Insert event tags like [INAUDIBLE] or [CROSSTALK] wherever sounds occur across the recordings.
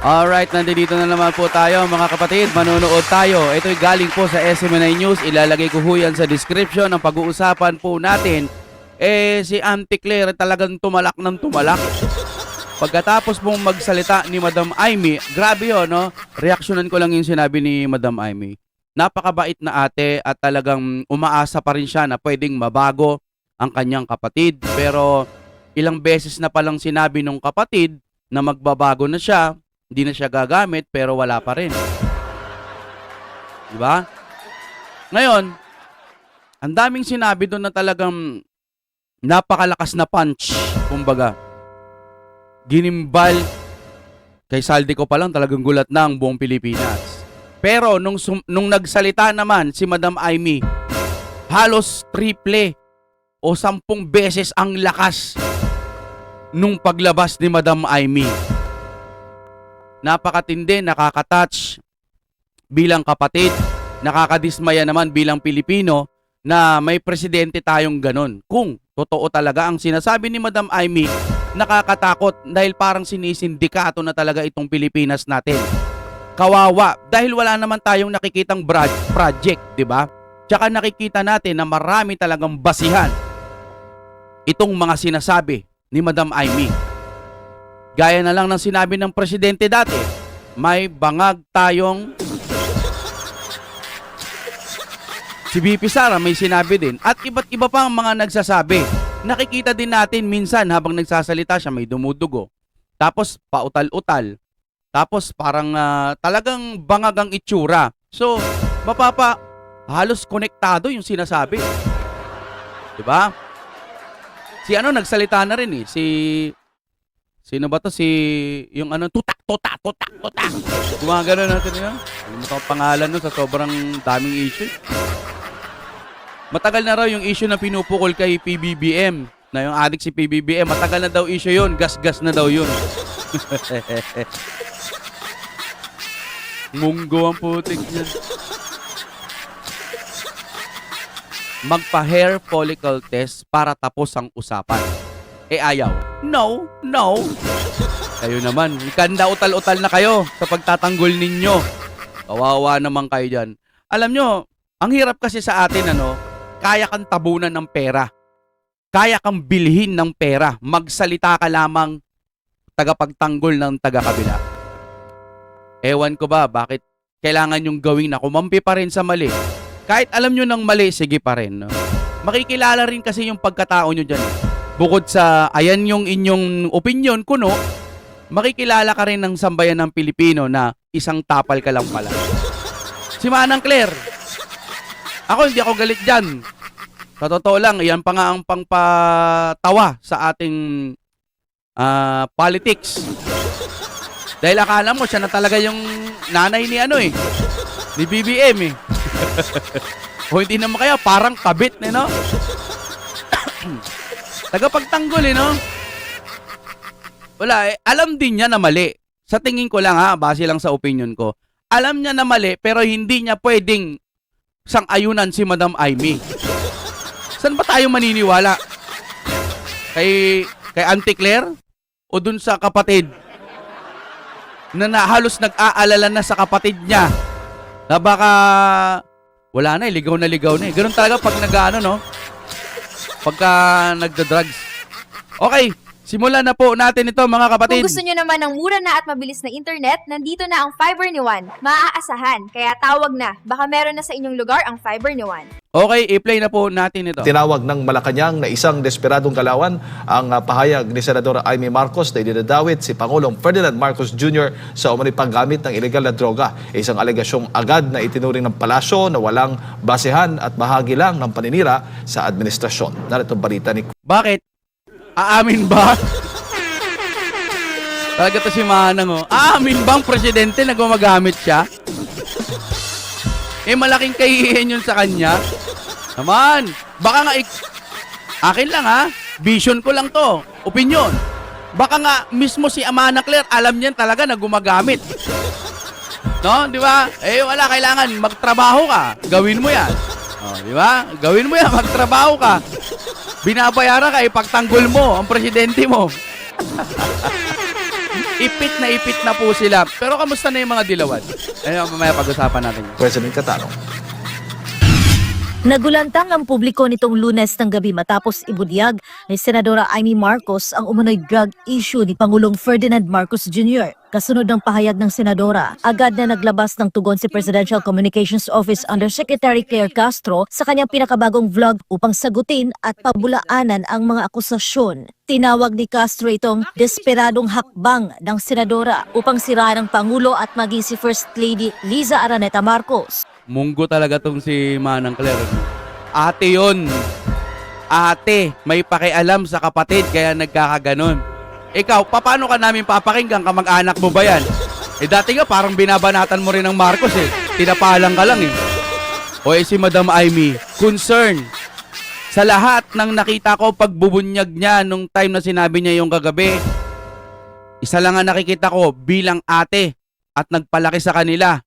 Alright, nandito na naman po tayo mga kapatid. Manonood tayo. Ito'y galing po sa SMNI News. Ilalagay ko ho yan sa description ng pag-uusapan po natin. Eh, si Auntie Claire talagang tumalak ng tumalak. Pagkatapos pong magsalita ni Madam Aimee, grabe yun, no? Reaksyonan ko lang yung sinabi ni Madam Aimee. Napakabait na ate at talagang umaasa pa rin siya na pwedeng mabago ang kanyang kapatid. Pero ilang beses na palang sinabi nung kapatid na magbabago na siya, hindi na siya gagamit pero wala pa rin. Di ba? Ngayon, ang daming sinabi doon na talagang napakalakas na punch, kumbaga. Ginimbal kay Saldi ko pa lang talagang gulat na ang buong Pilipinas. Pero nung nung nagsalita naman si Madam Aimee, halos triple o sampung beses ang lakas nung paglabas ni Madam Aimee. Napakatindi, nakakatouch bilang kapatid, nakakadismaya naman bilang Pilipino na may presidente tayong ganon. Kung totoo talaga ang sinasabi ni Madam Aimee, nakakatakot dahil parang sinisindikato na talaga itong Pilipinas natin. Kawawa dahil wala naman tayong nakikitang project, 'di ba? Tsaka nakikita natin na marami talagang basihan itong mga sinasabi ni Madam Aimee. Gaya na lang ng sinabi ng presidente dati, may bangag tayong Si BP Sara may sinabi din at iba't iba pa ang mga nagsasabi. Nakikita din natin minsan habang nagsasalita siya may dumudugo. Tapos pautal-utal. Tapos parang ah, talagang bangag ang itsura. So, mapapa halos konektado yung sinasabi. 'Di ba? Si ano nagsalita na rin eh, si Sino ba to? Si yung ano tutak tutak tutak tutak. Gumagano natin yun. Mo ang pangalan nun sa sobrang daming issue. Matagal na raw yung issue na pinupukol kay PBBM na yung adik si PBBM. Matagal na daw issue yun. Gas-gas na daw yun. [LAUGHS] Munggo ang putik niyan. Magpa-hair follicle test para tapos ang usapan. Eh ayaw. No, no. Kayo naman, ikanda utal-utal na kayo sa pagtatanggol ninyo. Kawawa naman kayo dyan. Alam nyo, ang hirap kasi sa atin, ano, kaya kang tabunan ng pera. Kaya kang bilhin ng pera. Magsalita ka lamang tagapagtanggol ng taga-kabila. Ewan ko ba, bakit kailangan yung gawin na kumampi pa rin sa mali. Kahit alam nyo ng mali, sige pa rin. No? Makikilala rin kasi yung pagkatao nyo dyan. Bukod sa ayan yung inyong opinion, kuno, makikilala ka rin ng sambayan ng Pilipino na isang tapal ka lang pala. Si Manang Claire, ako hindi ako galit dyan. Sa totoo lang, yan pa nga ang pangpatawa sa ating ah, politics. Dahil akala mo, siya na talaga yung nanay ni ano eh. Ni BBM eh. [LAUGHS] o hindi naman kaya, parang kabit eh, no? [CLEARS THROAT] Tagapagtanggol eh, no? Wala eh. Alam din niya na mali. Sa tingin ko lang ha, base lang sa opinion ko. Alam niya na mali, pero hindi niya pwedeng sang-ayunan si Madam Aimee. Saan ba tayo maniniwala? Kay, kay Auntie Claire? O dun sa kapatid? Na, na halos nag-aalala na sa kapatid niya. Na baka wala na eh, ligaw na ligaw na eh. Ganun talaga pag nag-ano, no? Pagka nagda-drugs. Okay, simulan na po natin ito mga kapatid. Kung gusto nyo naman ng mura na at mabilis na internet, nandito na ang fiber ni Juan. Maaasahan, kaya tawag na. Baka meron na sa inyong lugar ang fiber ni Juan. Okay, i-play na po natin ito. Tinawag ng Malacanang na isang desperadong galawan ang ah, pahayag ni Senadora Amy Marcos na idinadawit si Pangulong Ferdinand Marcos Jr. sa umano'y paggamit ng ilegal na droga. Isang alegasyong agad na itinuring ng palasyo na walang basehan at bahagi lang ng paninira sa administrasyon. Narito ang balita ni Bakit? Aamin ba? Talaga to si Manang oh. Aamin bang presidente na gumagamit siya? Eh malaking kahihiyan yun sa kanya. Naman, baka nga ik- Akin lang ha, vision ko lang to, opinion. Baka nga mismo si Amana Claire alam niyan talaga na gumagamit. No, di ba? Eh wala kailangan magtrabaho ka. Gawin mo 'yan. Oh, di ba? Gawin mo 'yan, magtrabaho ka. Binabayaran ka ipagtanggol mo ang presidente mo. [LAUGHS] Ipit na ipit na po sila. Pero kamusta na yung mga dilawan? Ayun, mamaya pag-usapan natin. President Catano. Nagulantang ang publiko nitong lunes ng gabi matapos ibudyag ni Senadora Amy Marcos ang umunoy drug issue ni Pangulong Ferdinand Marcos Jr. Kasunod ng pahayag ng Senadora, agad na naglabas ng tugon si Presidential Communications Office Undersecretary Claire Castro sa kanyang pinakabagong vlog upang sagutin at pabulaanan ang mga akusasyon. Tinawag ni Castro itong desperadong hakbang ng Senadora upang siraan ang Pangulo at maging si First Lady Liza Araneta Marcos. Munggo talaga tong si Manang Claire. Ate yon. Ate, may pakialam sa kapatid kaya nagkakaganon. Ikaw, paano ka namin papakinggan kamag-anak mo ba yan? Eh dati nga parang binabanatan mo rin ng Marcos eh. Tinapalang ka lang eh. O eh si Madam Amy, concern. Sa lahat ng nakita ko pagbubunyag niya nung time na sinabi niya yung kagabi, isa lang ang nakikita ko bilang ate at nagpalaki sa kanila.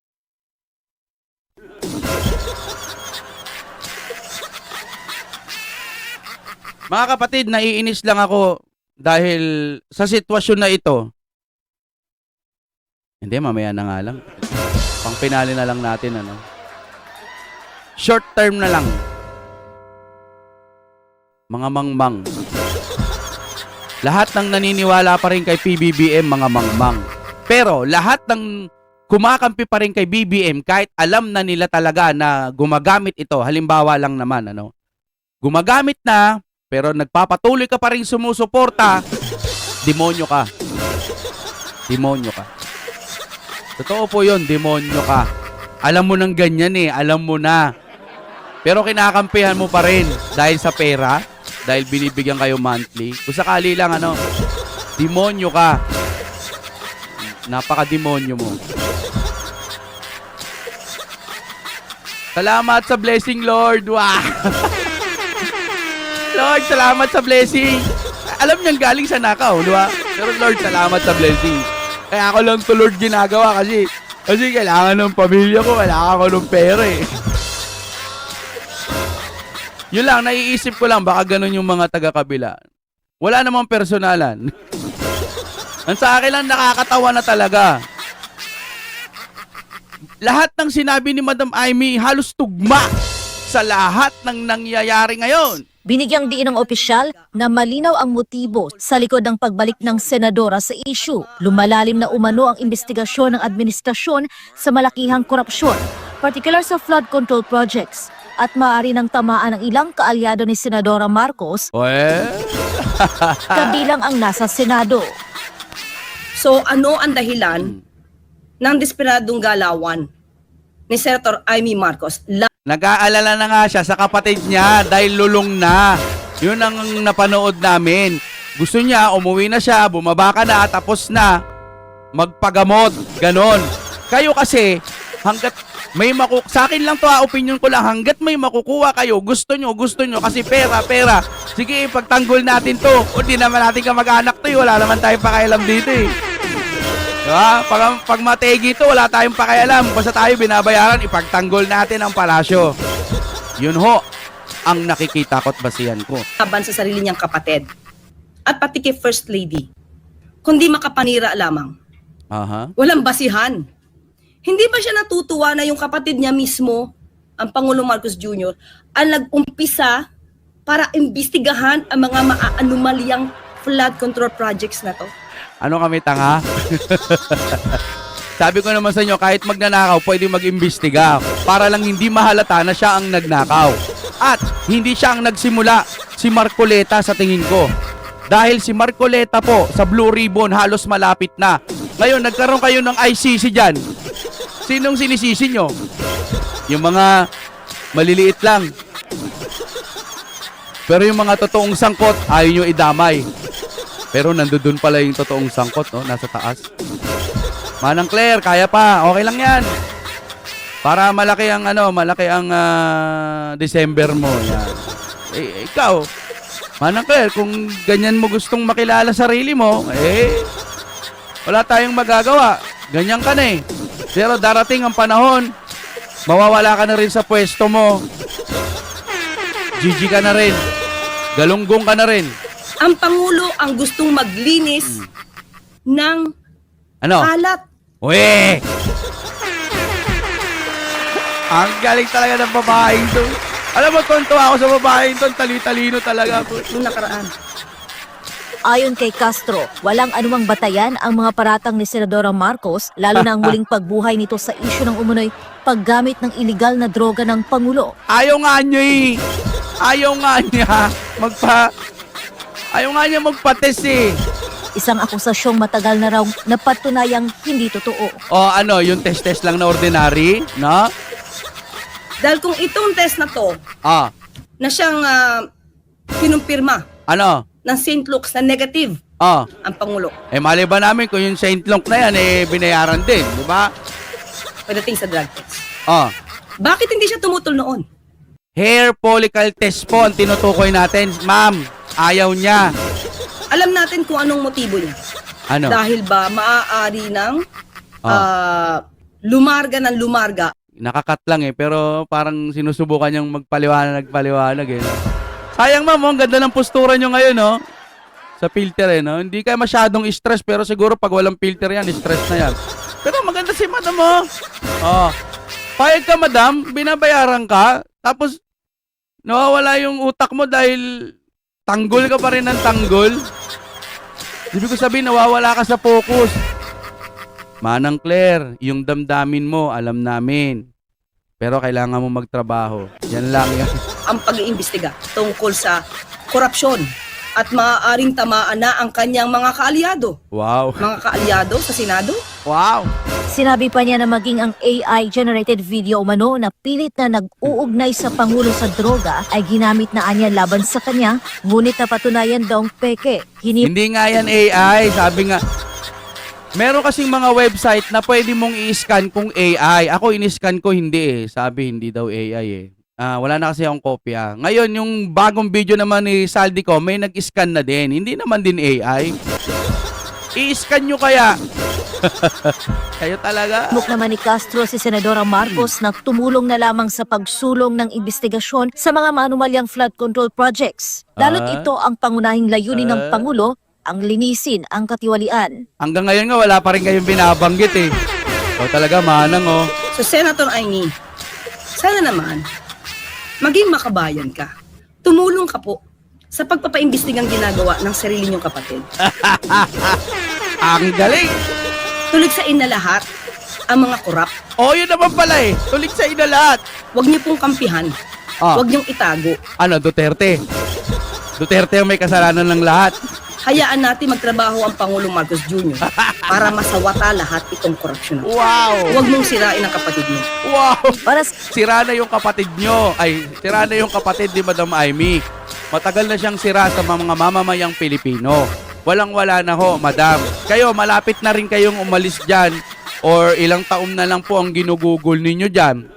Mga kapatid, naiinis lang ako dahil sa sitwasyon na ito. Hindi, mamaya na nga lang. Pang pinali na lang natin, ano. Short term na lang. Mga mangmang. Lahat ng naniniwala pa rin kay PBBM, mga mangmang. Pero lahat ng kumakampi pa rin kay BBM kahit alam na nila talaga na gumagamit ito. Halimbawa lang naman, ano. Gumagamit na, pero nagpapatuloy ka pa rin sumusuporta, demonyo ka. Demonyo ka. Totoo po yun, demonyo ka. Alam mo nang ganyan eh, alam mo na. Pero kinakampihan mo pa rin dahil sa pera, dahil binibigyan kayo monthly. Kung sakali lang ano, demonyo ka. Napaka-demonyo mo. Salamat sa blessing, Lord. Wow! [LAUGHS] Lord, salamat sa blessing. Alam niyang galing sa nakaw, di ba? Pero Lord, salamat sa blessing. Kaya ako lang to Lord ginagawa kasi kasi kailangan ng pamilya ko, kailangan ko ng pera eh. Yun lang, naiisip ko lang, baka ganun yung mga taga-kabila. Wala namang personalan. Ang sa akin lang nakakatawa na talaga. Lahat ng sinabi ni Madam Amy halos tugma sa lahat ng nangyayari ngayon. Binigyang diin ng opisyal na malinaw ang motibo sa likod ng pagbalik ng senadora sa issue. Lumalalim na umano ang investigasyon ng administrasyon sa malakihang korupsyon, particular sa flood control projects, at maaari ng tamaan ng ilang kaalyado ni Senadora Marcos Well, [LAUGHS] kabilang ang nasa Senado. So ano ang dahilan ng desperadong galawan ni Senator Amy Marcos nag-aalala na nga siya sa kapatid niya dahil lulong na. Yun ang napanood namin. Gusto niya, umuwi na siya, bumaba ka na, tapos na, magpagamot, ganon. Kayo kasi, hanggat may maku... Sa akin lang to ha, opinion ko lang, hanggat may makukuha kayo, gusto nyo, gusto nyo, kasi pera, pera. Sige, pagtanggol natin to. O di naman natin kamag-anak to, eh. wala naman tayong pakialam dito eh. Diba? Pag, pag mategi to, wala tayong pakialam. Basta tayo binabayaran, ipagtanggol natin ang palasyo. Yun ho, ang nakikita ko't basihan ko. laban sa sarili niyang kapatid at pati kay First Lady, kundi makapanira lamang. Aha. Walang basihan. Hindi ba siya natutuwa na yung kapatid niya mismo, ang Pangulong Marcos Jr., ang nag-umpisa para imbestigahan ang mga maaanumalyang flood control projects na to? Ano kami tanga? [LAUGHS] Sabi ko naman sa inyo, kahit magnanakaw, pwede mag-imbestiga para lang hindi mahalata na siya ang nagnakaw. At hindi siya ang nagsimula, si Marcoleta sa tingin ko. Dahil si Marcoleta po sa Blue Ribbon halos malapit na. Ngayon, nagkaroon kayo ng ICC dyan. Sinong sinisisi nyo? Yung mga maliliit lang. Pero yung mga totoong sangkot, ayaw nyo idamay. Pero nandoon pala yung totoong sangkot, no? Nasa taas. Manang Claire, kaya pa. Okay lang yan. Para malaki ang ano, malaki ang ah, December mo. Yan. Eh, ikaw, Manang Claire, kung ganyan mo gustong makilala sarili mo, eh, wala tayong magagawa. Ganyan ka na eh. Pero darating ang panahon, mawawala ka na rin sa pwesto mo. GG ka na rin. Galunggong ka na rin. Ang Pangulo ang gustong maglinis ng Ano? Kalat. Uwe! Ang galing talaga ng babaeng to. Alam mo, tonto ako sa babaeng to. Tali-talino talaga po. Nung nakaraan. Ayon kay Castro, walang anumang batayan ang mga paratang ni Senadora Marcos, lalo na ang [LAUGHS] muling pagbuhay nito sa isyu ng umunoy paggamit ng iligal na droga ng Pangulo. Ayaw nga niya eh. Ayaw nga niya magpa... Ayaw nga niya magpates eh. Isang akusasyong matagal na raw napatunayang hindi totoo. O ano, yung test-test lang na ordinary, no? Dahil kung itong test na to, Ah, na siyang uh, pinumpirma ano? ng St. Luke's na negative Ah, ang Pangulo eh mali ba namin kung yung Saint Lonk na yan, eh binayaran din, di ba? pagdating sa drug test. Ah, Bakit hindi siya tumutol noon? Hair follicle test po ang tinutukoy natin. Ma'am, ayaw niya. Alam natin kung anong motibo niya. Ano? Dahil ba maaari ng Ah. ah, lumarga ng lumarga Nakakat lang eh, pero parang sinusubukan niyang magpaliwanag, nagpaliwanag eh. Sayang ma'am, oh, ang ganda ng postura niyo ngayon, no? Sa filter eh, no? Hindi kayo masyadong stress, pero siguro pag walang filter yan, stress na yan. Pero maganda si madam, oh. Oh. Payag ka, madam, binabayaran ka, tapos nawawala yung utak mo dahil tanggol ka pa rin ng tanggol. Ibig ko sabihin, nawawala ka sa focus. Manang Claire, yung damdamin mo, alam namin. Pero kailangan mo magtrabaho. Yan lang yan. ang pag-iimbestiga tungkol sa korupsyon at maaaring tamaan na ang kanyang mga kaalyado. Wow. Mga kaalyado sa Senado? Wow. Sinabi pa niya na maging ang AI-generated video umano na pilit na nag-uugnay sa Pangulo sa droga ay ginamit na anya laban sa kanya, ngunit napatunayan daw peke. Hinip Hindi nga yan AI. Sabi nga, meron kasing mga website na pwede mong i-scan kung AI. Ako in-scan ko hindi eh. Sabi hindi daw AI eh. Ah, wala na kasi akong kopya. Ngayon, yung bagong video naman ni Saldi ko, may nag-scan na din. Hindi naman din AI. I-scan nyo kaya. Kayo talaga. Muk naman ni Castro si Senadora Marcos na tumulong na lamang sa pagsulong ng investigasyon sa mga manumalyang flood control projects. Lalo't Ah. ito ang pangunahing layunin ng Ah. Pangulo, ang linisin ang katiwalian. Hanggang ngayon nga, wala pa rin kayong binabanggit eh. O talaga, manang oh. So Senator Aini, sana naman maging makabayan ka. Tumulong ka po sa pagpapaimbestigang ginagawa ng sarili niyong kapatid. [LAUGHS] Ang galing. Tuligsain na lahat ang mga korap. O, yun naman pala eh. Tulig sa ina lahat. Huwag niyo pong kampihan. Ah, Huwag niyong itago. ano, Duterte. Duterte ang may kasalanan ng lahat. Hayaan natin magtrabaho ang Pangulong Marcos Jr. [LAUGHS] para masawata lahat itong korupsyon. Wow! Huwag mong sirain ang kapatid mo. Wow! Para sa Sira na yung kapatid nyo. Ay, sira na yung kapatid ni Madam Amy. Matagal na siyang sira sa mga mamamayang Pilipino. Walang-wala na ho, Madam. Kayo, malapit na rin kayong umalis dyan or ilang taon na lang po ang ginugugol ninyo dyan.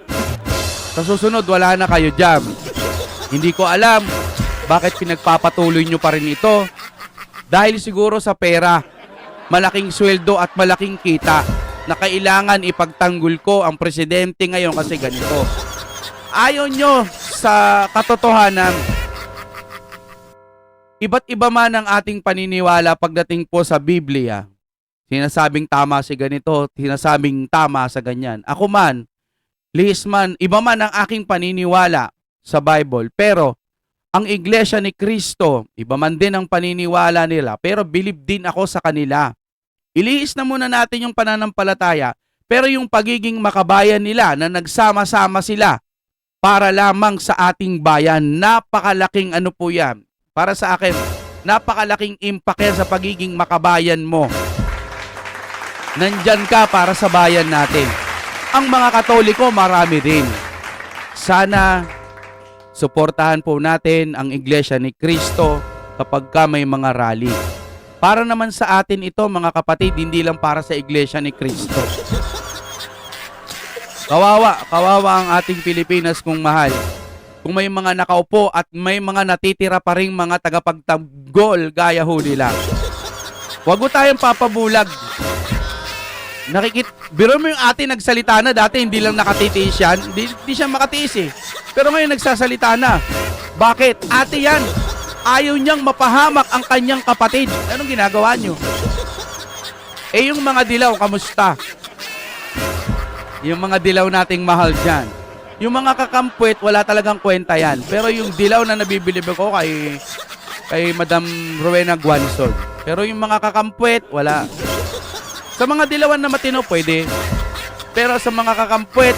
Sa susunod, wala na kayo dyan. Hindi ko alam bakit pinagpapatuloy nyo pa rin ito. Dahil siguro sa pera, malaking sweldo at malaking kita na kailangan ipagtanggol ko ang presidente ngayon kasi ganito. Ayaw nyo sa katotohanan, iba't iba man ang ating paniniwala pagdating po sa Biblia. Sinasabing tama si ganito, sinasabing tama sa ganyan. Ako man, lihis man, iba man ang aking paniniwala sa Bible. Pero, ang iglesia ni Kristo, iba man din ang paniniwala nila, pero believe din ako sa kanila. Iliis na muna natin yung pananampalataya, pero yung pagiging makabayan nila na nagsama-sama sila para lamang sa ating bayan, napakalaking ano po yan. Para sa akin, napakalaking impact yan sa pagiging makabayan mo. Nandyan ka para sa bayan natin. Ang mga katoliko, marami din. Sana suportahan po natin ang Iglesia ni Kristo kapag ka may mga rally. Para naman sa atin ito mga kapatid, hindi lang para sa Iglesia ni Kristo. Kawawa, kawawa ang ating Pilipinas kung mahal. Kung may mga nakaupo at may mga natitira pa ring mga tagapagtanggol gaya ho nila. Huwag mo tayong papabulag. Nakikit, biro mo yung ate nagsalita na dati hindi lang nakatitiis yan, hindi, hindi siya makatiis eh. Pero ngayon nagsasalita na. Bakit? Ate yan. Ayaw niyang mapahamak ang kanyang kapatid. Anong ginagawa niyo? Eh yung mga dilaw, kamusta? Yung mga dilaw nating mahal dyan. Yung mga kakampwet, wala talagang kwenta yan. Pero yung dilaw na nabibili ko kay kay Madam Rowena Guanzon. Pero yung mga kakampwet, wala. Sa mga dilawan na matino, pwede. Pero sa mga kakampwet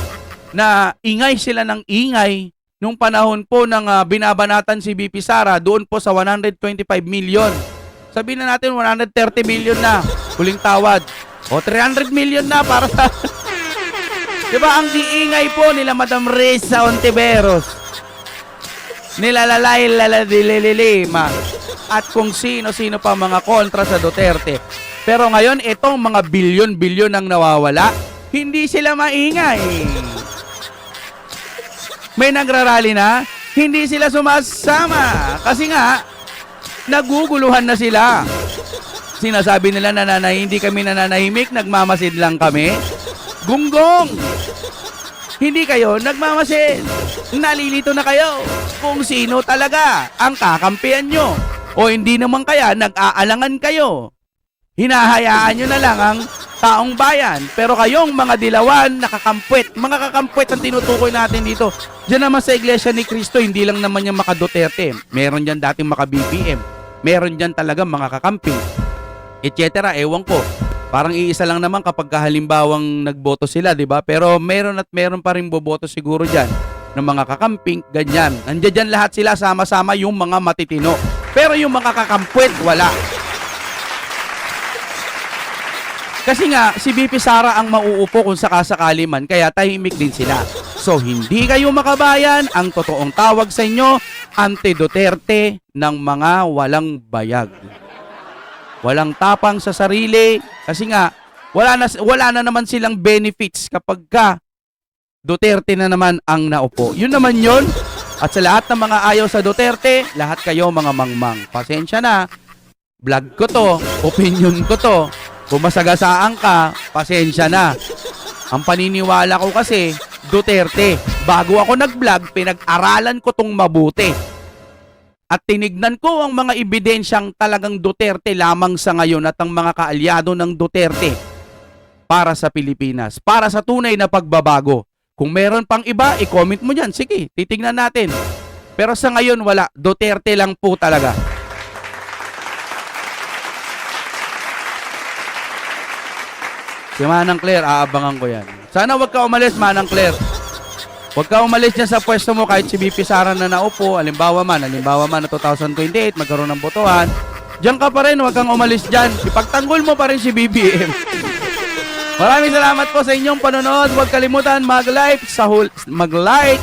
na ingay sila ng ingay, nung panahon po ng ah, binabanatan si BP Sara, doon po sa 125 million. Sabihin na natin 130 million na, huling tawad. O 300 million na para sa... [LAUGHS] diba ang diingay po nila Madam Reza Ontiveros nilalalay laladilililima at kung sino-sino pa mga kontra sa Duterte. Pero ngayon, itong mga bilyon-bilyon ang nawawala, hindi sila maingay. May nagrarally na, hindi sila sumasama. Kasi nga, naguguluhan na sila. Sinasabi nila nananay, hindi kami nananahimik, nagmamasid lang kami. Gunggong! Hindi kayo nagmamasid. Nalilito na kayo kung sino talaga ang kakampihan nyo. O hindi naman kaya nag-aalangan kayo. Hinahayaan nyo na lang ang taong bayan. Pero kayong mga dilawan, nakakampwet, mga kakampwet ang tinutukoy natin dito. Diyan naman sa Iglesia ni Cristo, hindi lang naman yung maka Duterte. Meron dyan dating maka BBM. Meron dyan talaga mga kakamping. Etc. Ewan ko. Parang iisa lang naman kapag halimbawang nagboto sila, di ba? Pero meron at meron pa rin boboto siguro dyan ng mga kakamping, ganyan. Nandiyan dyan lahat sila, sama-sama yung mga matitino. Pero yung mga kakampwet, wala. Kasi nga, si BP Sara ang mauupo kung sakasakali man, kaya tahimik din sila. So, hindi kayo makabayan, ang totoong tawag sa inyo, anti-Duterte ng mga walang bayag. Walang tapang sa sarili, kasi nga, wala na, wala na naman silang benefits kapag ka Duterte na naman ang naupo. Yun naman yun. At sa lahat ng mga ayaw sa Duterte, lahat kayo mga mangmang. Pasensya na. Vlog ko to. Opinion ko to. Kung masagasaan ka, pasensya na. Ang paniniwala ko kasi, Duterte. Bago ako nag-vlog, pinag-aralan ko tong mabuti. At tinignan ko ang mga ebidensyang talagang Duterte lamang sa ngayon at ang mga kaalyado ng Duterte para sa Pilipinas, para sa tunay na pagbabago. Kung meron pang iba, i-comment mo dyan. Sige, titignan natin. Pero sa ngayon, wala. Duterte lang po talaga. Si Manang Claire, aabangan ko yan. Sana wag ka umalis, Manang Claire. Huwag ka umalis dyan sa pwesto mo kahit si BP Sara na naupo, alimbawa man, alimbawa man na 2028, magkaroon ng botohan. Diyan ka pa rin, huwag kang umalis dyan. Ipagtanggol mo pa rin si BBM. [LAUGHS] Maraming salamat po sa inyong panonood. Huwag kalimutan mag-like sa hul- mag-like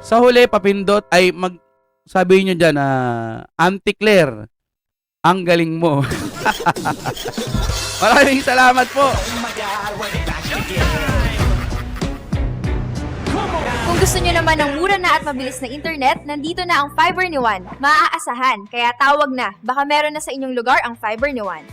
sa huli papindot ay mag sabi niyo diyan na Auntie Claire ang galing mo. [LAUGHS] Maraming salamat po. Kung gusto nyo naman ng mura na at mabilis na internet, nandito na ang fiber ni Juan. Maaasahan, kaya tawag na. Baka meron na sa inyong lugar ang fiber ni Juan.